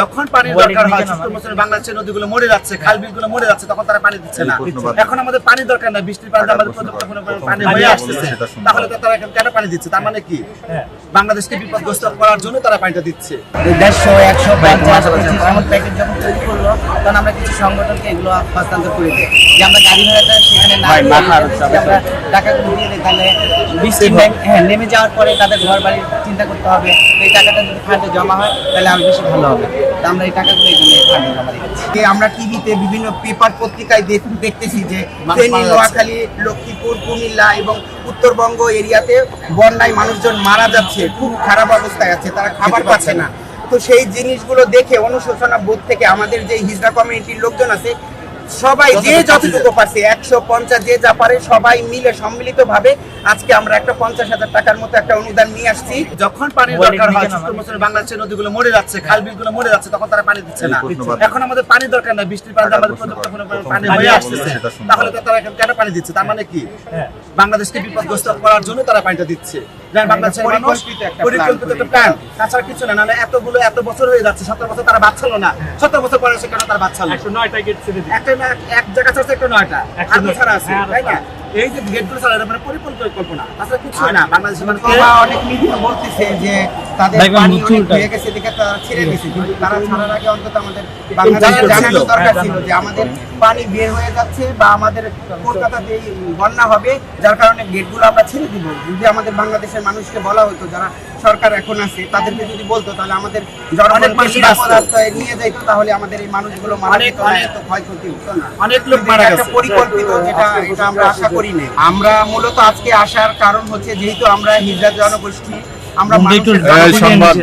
যখন পানির দরকার হয় বাংলাদেশের নদীগুলো মরে যাচ্ছে খাল বিলগুলো মরে যাচ্ছে তখন তারা পানি দিচ্ছে না। এখন আমাদের পানির দরকার নাই বৃষ্টির পানিতে আমাদের পানি হয়ে আসতেছে। তাহলে তো তারা এখন কেন পানি দিচ্ছে? তার মানে কি? বাংলাদেশকে বিপদগ্রস্ত করার জন্য তারা পানিটা দিচ্ছে। দেড়শো একশো পঞ্চাশ এমন প্যাকেট যখন তৈরি করল তখন আমরা কিছু সংগঠনকে এগুলো হস্তান্তর করে দিই। যে আমরা গাড়ি ভাড়াটা সেখানে না ভাই, দিয়ে তাহলে বৃষ্টি ব্যাংক হ্যাঁ নেমে যাওয়ার পরে তাদের ঘর বাড়ির চিন্তা করতে হবে। এই টাকাটা যদি ফান্ডে জমা হয় তাহলে আরও বেশি ভালো হবে। তো আমরা এই টাকাগুলো এই জন্য ফান্ডে জমা যে আমরা টিভিতে বিভিন্ন পেপার পত্রিকায় দেখতেছি যে ফেনী নোয়াখালী লক্ষ্মীপুর কুমিল্লা এবং উত্তরবঙ্গ এরিয়াতে বন্যায় মানুষজন মারা যাচ্ছে খুব খারাপ অবস্থায় আছে তারা খাবার পাচ্ছে না। তো সেই জিনিসগুলো দেখে অনুশোচনা বোধ থেকে আমাদের যে হিজড়া কমিউনিটির লোকজন আছে সবাই যে যতটুকু পারছে। একশো পঞ্চাশ যে যা পারে সবাই মিলে সম্মিলিত ভাবে আজকে আমরা একটা পঞ্চাশ হাজার টাকার মতো একটা অনুদান নিয়ে আসছি। যখন পানির দরকার হয় শুষ্ক মৌসুমে বাংলাদেশের নদীগুলো মরে যাচ্ছে খাল বিলগুলো মরে যাচ্ছে তখন তারা পানি দিচ্ছে না। এখন আমাদের পানির দরকার নাই বৃষ্টির পানিতে আমাদের পর্যাপ্ত পানি পানি হয়ে আসতেছে। তাহলে তো তারা এখন কেন পানি দিচ্ছে? তার মানে কি? বাংলাদেশকে বিপদগ্রস্ত করার জন্য তারা পানিটা দিচ্ছে। যেন বাংলাদেশের মানুষ পরিকল্পিত একটা পরিকল্পিত plan একটা প্ল্যান তাছাড়া কিছু না এতগুলো এত বছর হয়ে যাচ্ছে সত্তর বছর তারা বাচ্চাল না। সত্তর বছর পরে সেখানে তারা বাচ্চাল একটা এক জায়গা ছাড়ছে একটা নয়টা। ছাড়া আছে হ্যাঁ, তাই না? এই যে গেটগুলো ছাড়া এটা মানে পরিকল্পনা। তাছাড়া কিছু না। বাংলাদেশের মানুষ অনেক মিডিয়া বলতেছে যে তাদের পানি হয়ে গেছে দেখে তারা ছেড়ে দিয়েছে। কিন্তু তারা ছাড়ার আগে অন্তত আমাদের বাংলাদেশের জানানো জানানো দরকার ছিল যে আমাদের পানি বের হয়ে যাচ্ছে বা আমাদের কলকাতাতে বন্যা হবে যার কারণে গেটগুলো আমরা ছেড়ে দিব। যদি আমাদের বাংলাদেশের মানুষকে বলা হতো যারা সরকার এখন আছে তাদেরকে যদি বলতো তাহলে আমাদের। আশ্রয়ে নিয়ে যাইতো তাহলে আমাদের এই মানুষগুলো মারা অনেক- যেত না, এত ক্ষয়ক্ষতি হতো না। অনেক লোক মারা গেছে। পরিকল্পিত যেটা এটা আমরা আশা করি নাই। আমরা মূলত আজকে আসার কারণ হচ্ছে যেহেতু আমরা হিজড়া জনগোষ্ঠী আমরা সংবাদ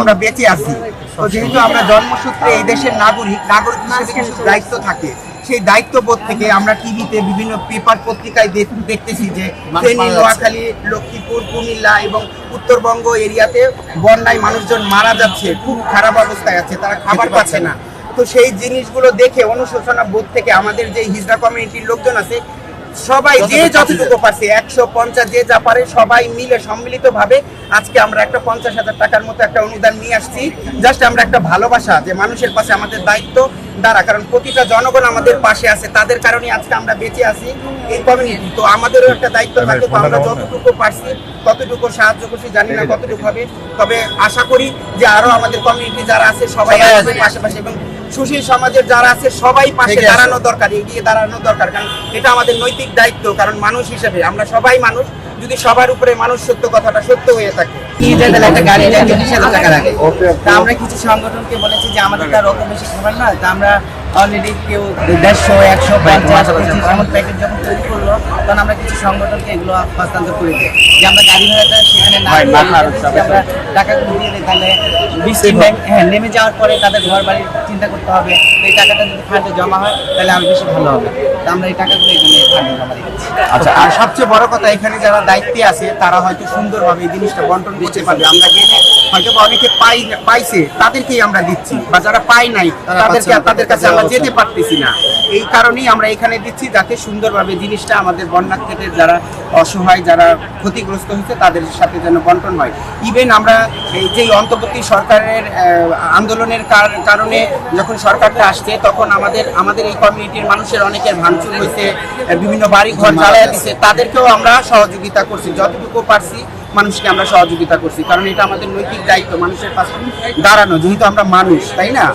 আমরা বেঁচে আছি। তো যেহেতু আমরা জন্মসূত্রে এই দেশের নাগরিক নাগরিক হিসেবে কিছু দায়িত্ব থাকে সেই দায়িত্ববোধ থেকে আমরা টিভিতে বিভিন্ন পেপার পত্রিকায় দেখতেছি যে ফেনী নোয়াখালী লক্ষ্মীপুর কুমিল্লা এবং উত্তরবঙ্গ এরিয়াতে বন্যায় মানুষজন মারা যাচ্ছে খুব খারাপ অবস্থায় আছে তারা খাবার পাচ্ছে না। তো সেই জিনিসগুলো দেখে অনুশোচনা বোধ থেকে আমাদের যে হিজড়া কমিউনিটির লোকজন আছে সবাই যে যতটুকু পারছে। একশো পঞ্চাশ যে যা পারে সবাই মিলে সম্মিলিত ভাবে আজকে আমরা একটা পঞ্চাশ হাজার টাকার মতো একটা অনুদান নিয়ে আসছি। জাস্ট আমরা একটা ভালোবাসা যে মানুষের পাশে আমাদের দায়িত্ব দ্বারা কারণ প্রতিটা জনগণ আমাদের পাশে আছে তাদের কারণে আজকে আমরা বেঁচে আছি এই কমিউনিটি তো আমাদেরও একটা দায়িত্ব থাকে তো আমরা যতটুকু পারছি ততটুকু সাহায্য করছি জানি না কতটুকু হবে তবে আশা করি যে আরও আমাদের কমিউনিটি যারা আছে সবাই পাশাপাশি এবং সুশীল সমাজের যারা আছে সবাই পাশে দাঁড়ানো দরকার এগিয়ে দাঁড়ানো দরকার। কারণ এটা আমাদের নৈতিক দায়িত্ব কারণ মানুষ হিসেবে আমরা সবাই মানুষ। যদি সবার উপরে মানুষ সত্য কথাটা সত্য হয়ে থাকে নিয়ে যেতে হলে একটা গাড়ি যায় টাকা লাগে। তা আমরা কিছু সংগঠনকে বলেছি যে আমাদের তার রকম বেশি খাবার না তা আমরা অলরেডি কেউ দেড়শো একশো পঞ্চাশ পঁচিশ এমন প্যাকেট যখন তৈরি করল তখন আমরা কিছু সংগঠনকে এগুলো হস্তান্তর করে দিই। যে আমরা গাড়ি ভাড়াটা সেখানে না আমরা টাকাগুলো দিয়ে দিই তাহলে বৃষ্টি হ্যাঁ নেমে যাওয়ার পরে তাদের ঘর বাড়ির চিন্তা করতে হবে এই টাকাটা যদি ফান্ডে জমা হয় তাহলে আমি বেশি ভালো হবে। আমরা এই টাকাগুলো এই জন্য ফান্ডে আচ্ছা আর সবচেয়ে বড় কথা এখানে যারা দায়িত্বে আছে তারা হয়তো সুন্দরভাবে এই জিনিসটা বন্টন করতে পারবে। আমরা গেলে হয়তো বা অনেকে পাই পাইছে তাদেরকেই আমরা দিচ্ছি। বা যারা পাই নাই তাদেরকে তাদের কাছে আমরা যেতে পারতেছি না। এই কারণেই আমরা এখানে দিচ্ছি যাতে সুন্দরভাবে জিনিসটা আমাদের বন্যার্থীদের যারা অসহায় যারা ক্ষতিগ্রস্ত হয়েছে তাদের সাথে যেন বন্টন হয়। ইভেন আমরা এই যে অন্তর্বর্তী সরকারের আন্দোলনের কার- কারণে যখন সরকারটা আসছে তখন আমাদের আমাদের এই কমিউনিটির মানুষের অনেকের ভাঙচুর হয়েছে বিভিন্ন বাড়ি ঘর জ্বালায় দিছে। তাদেরকেও আমরা সহযোগিতা করছি। যতটুকু পারছি মানুষকে আমরা সহযোগিতা করছি। কারণ এটা আমাদের নৈতিক দায়িত্ব। মানুষের পাশে দাঁড়ানো যেহেতু আমরা মানুষ তাই না?